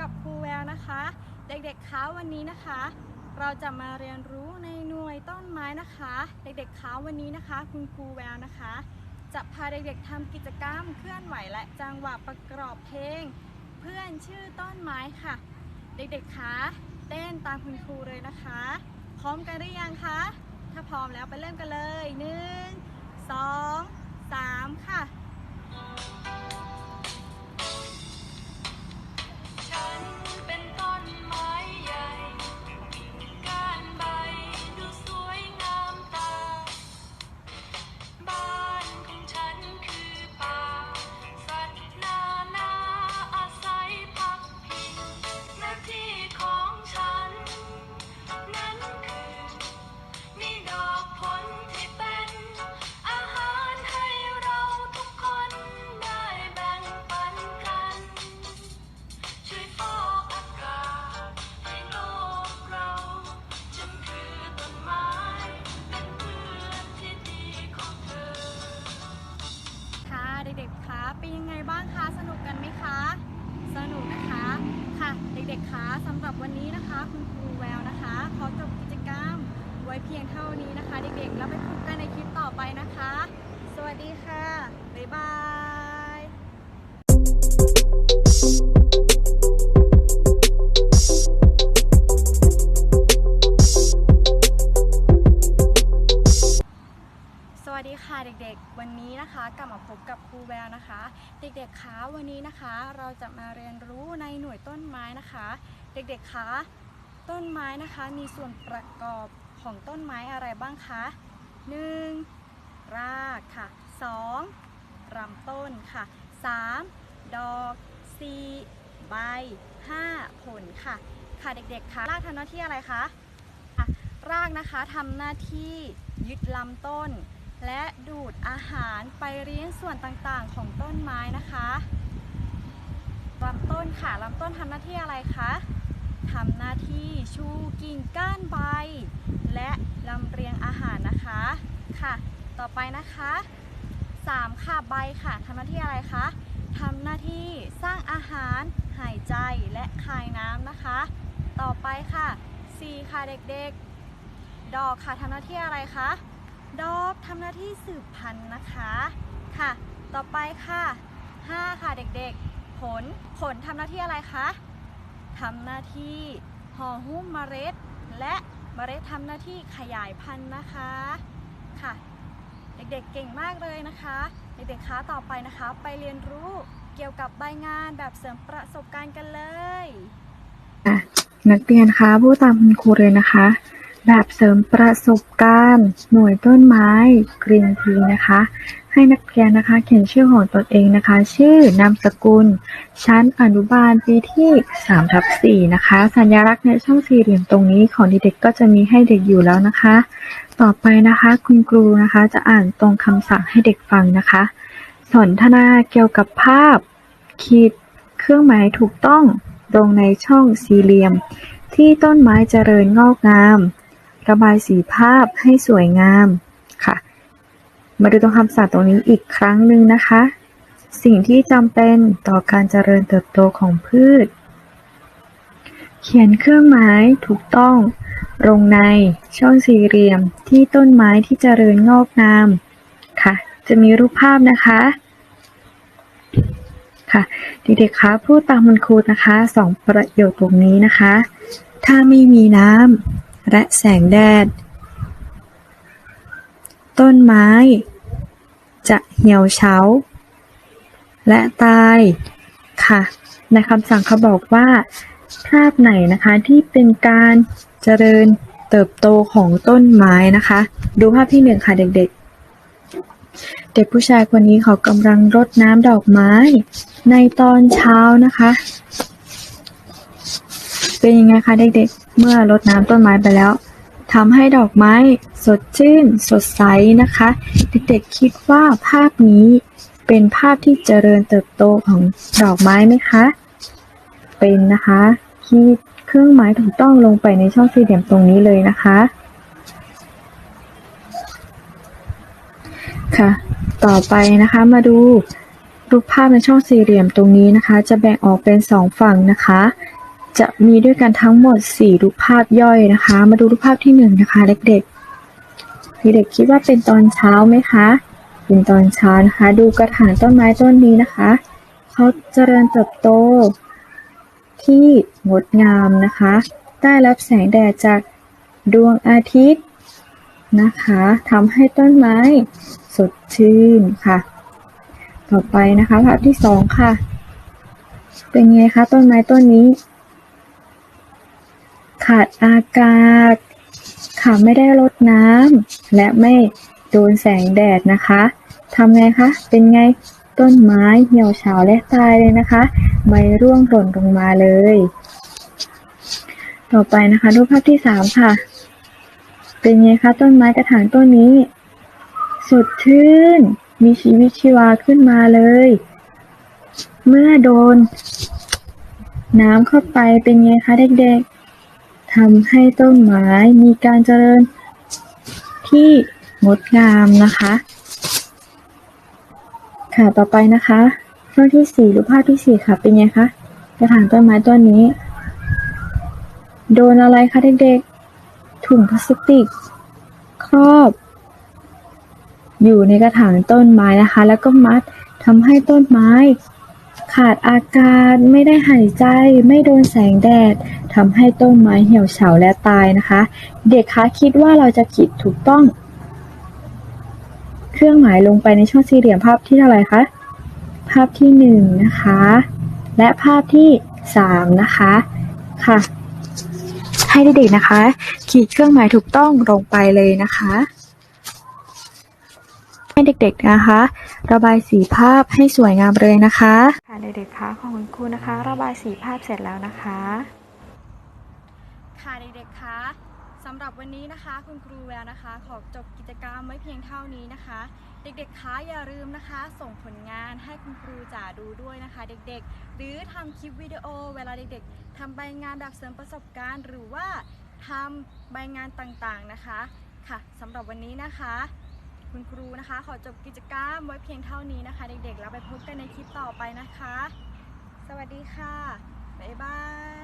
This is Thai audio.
กับครูแววนะคะ เด็กๆคะวันนี้นะคะ เราจะมาเรียนรู้ในหน่วยต้นไม้นะคะ เด็กๆคะวันนี้นะคะ คุณครูแววนะคะ จะพาเด็กๆทำกิจกรรมเคลื่อนไหวและจังหวะประกอบเพลง เพื่อนชื่อต้นไม้ค่ะ เด็กๆคะเต้นตามคุณครูเลยนะคะ พร้อมกันหรือยังคะถ้าพร้อมแล้วไปเริ่มกันเลยหนึ่งสองสามค่ะำหรับวันนี้นะคะ คุณครูแววนะคะขอจบกิจกรรมไว้เพียงเท่านี้นะคะเด็กๆแล้วไปพบกันในคลิปต่อไปนะคะ สวัสดีค่ะ บ๊ายบายสวัสดีค่ะเด็กๆ วันนี้นะคะกลับมาพบกับครูแววนะคะ เด็กๆคะวันนี้นะคะ เราจะมาเรียนรู้ในหน่วยต้นไม้นะคะ เด็กๆ คะ ต้นไม้นะคะมีส่วนประกอบของต้นไม้อะไรบ้างคะ 1. รากค่ะ 2. ลำต้นค่ะ 3. ดอก 4. ใบ 5. ผลค่ะ ค่ะเด็กๆ คะ รากทำหน้าที่อะไรคะรากนะคะทำหน้าที่ยึดลำต้น และดูดอาหารไปเลี้ยงส่วนต่างๆของต้นไม้นะคะลำต้นค่ะลำต้นทำหน้าที่อะไรคะ ทำหน้าที่ชูกิ่งก้านใบ และลำเลียงอาหารนะคะค่ะ ต่อไปนะคะ3ค่ะใบค่ะทำหน้าที่อะไรคะทำหน้าที่สร้างอาหารหายใจและคายน้ำนะคะ ต่อไปค่ะ 4 ค่ะเด็กๆ ดอกค่ะทำหน้าที่อะไรคะดอกทำหน้าที่สืบพันธุ์นะคะค่ะ ต่อไปค่ะ 5 ค่ะเด็กๆ ผลผลทำหน้าที่อะไรคะ ทำหน้าที่ห่อหุ้มเมล็ด และเมล็ดทำหน้าที่ขยายพันธุ์นะคะค่ะ เด็กๆเก่งมากเลยนะคะ เด็กๆคะต่อไปนะคะ ไปเรียนรู้เกี่ยวกับใบงานแบบเสริมประสบการณ์กันเลยนักเรียนคะพูดตามคุณครูเลยนะคะ แบบเสริมประสบการณ์ หน่วยต้นไม้กรีนทีนะคะ ให้นักเรียนนะคะเขียนชื่อของตนเองนะคะ ชื่อนามสกุล ชั้นอนุบาลปีที่3ทับ4นะคะ สัญลักษณ์ในช่องสี่เหลี่ยมตรงนี้ของเด็กๆก็จะมีให้เด็กอยู่แล้วนะคะ ต่อไปนะคะ คุณครูนะคะ จะอ่านตรงคำสั่งให้เด็กฟังนะคะ สนทนาเกี่ยวกับภาพ ขีดเครื่องหมายถูกต้องตรงในช่องสี่เหลี่ยม ที่ต้นไม้เจริญงอกงาม ระบายสีภาพให้สวยงามค่ะ มาดูตรงคำสั่งตรงนี้อีกครั้งหนึ่งนะคะ สิ่งที่จำเป็นต่อการเจริญเติบโตของพืช เขียนเครื่องหมายถูกต้องลงในช่องสี่เหลี่ยมที่ต้นไม้ที่เจริญงอกงามค่ะ จะมีรูปภาพนะคะค่ะเด็กๆคะพูดตามคุณครูนะคะสองประโยคตรงนี้นะคะ ถ้าไม่มีน้ำและแสงแดด ต้นไม้ จะเหี่ยวเฉาและตายค่ะ ในคำสั่งเขาบอกว่าภาพไหนนะคะที่เป็นการเจริญเติบโตของต้นไม้นะคะ ดูภาพที่หนึ่งค่ะเด็กๆ เด็กผู้ชายคนนี้เขากำลังรดน้ำดอกไม้ ในตอนเช้านะคะ เป็นยังไงคะเด็กๆ เมื่อรดน้ำต้นไม้ไปแล้ว ทำให้ดอกไม้สดชื่น สดใสนะคะ เด็กๆคิดว่าภาพนี้เป็นภาพที่เจริญเติบโตของดอกไม้ไหมคะ เป็นนะคะคีดเครื่องหมายถูกต้องลงไปในช่องสี่เหลี่ยมตรงนี้เลยนะคะ ค่ะ ต่อไปนะคะมาดูรูปภาพในช่องสี่เหลี่ยมตรงนี้นะคะ จะแบ่งออกเป็นสองฝั่งนะคะ จะมีด้วยกันทั้งหมด 4 รูปภาพย่อยนะคะ มาดูรูปภาพที่ 1 นะคะ เด็กๆ เด็กๆคิดว่าเป็นตอนเช้าไหมคะ เป็นตอนเช้านะคะ ดูกระถางต้นไม้ต้นนี้นะคะ เขาเจริญเติบโต ที่งดงามนะคะ ได้รับแสงแดดจากดวงอาทิตย์นะคะทำให้ต้นไม้สดชื่นค่ะ ต่อไปนะคะภาพที่สองค่ะ เป็นไงคะต้นไม้ต้นนี้ ขาดอากาศ ค่ะไม่ได้รดน้ำและไม่โดนแสงแดดนะคะทำไงคะ เป็นไงต้นไม้เหี่ยวเฉาและตายเลยนะคะใบร่วงหล่นลงมาเลย ต่อไปนะคะ รูปภาพที่สามค่ะ เป็นไงคะต้นไม้กระถางต้นนี้ สดชื่น มีชีวิตชีวาขึ้นมาเลย เมื่อโดน น้ำเข้าไปเป็นไงคะเด็กๆ ทำให้ต้นไม้มีการเจริญที่งดงามนะคะ ค่ะต่อไปนะคะรูปที่สี่หรูปภาพที่สี่ค่ะเป็นไงคะกระถางต้นไม้ต้นนี้ โดนอะไรคะเด็กๆถุงพลาสติก ครอบ อยู่ในกระถางต้นไม้นะคะ แล้วก็มัดทำให้ต้นไม้ ขาดอากาศ ไม่ได้หายใจ ไม่โดนแสงแดด ทำให้ต้นไม้เหี่ยวเฉาและตายนะคะ เด็กคะคิดว่าเราจะขีดถูกต้อง เครื่องหมายลงไปในช่องสี่เหลี่ยมภาพที่เท่าไหร่คะ ภาพที่หนึ่งนะคะ และภาพที่สามนะคะ ค่ะ ให้เด็กๆนะคะ ขีดเครื่องหมายถูกต้องลงไปเลยนะคะ เด็กๆนะคะ ระบายสีภาพให้สวยงามเลยนะคะค่ะเด็กๆคะของคุณครูนะคะ ระบายสีภาพเสร็จแล้วนะคะ ค่ะเด็กๆคะสำหรับวันนี้นะคะคุณครูแววนะคะ ขอจบกิจกรรมไว้เพียงเท่านี้นะคะ เด็กๆคะอย่าลืมนะคะ ส่งผลงานให้คุณครูจ๋าดูด้วยนะคะ เด็กๆ หรือทำคลิปวิดีโอ เวลาเด็กๆทำใบงานแบบเสริมประสบการณ์ หรือว่าทำใบงานต่างๆนะคะ ค่ะสำหรับวันนี้นะคะ คุณครูนะคะ ขอจบกิจกรรมไว้เพียงเท่านี้นะคะ เด็กๆ แล้วไปพบกันในคลิปต่อไปนะคะ สวัสดีค่ะ บ๊ายบาย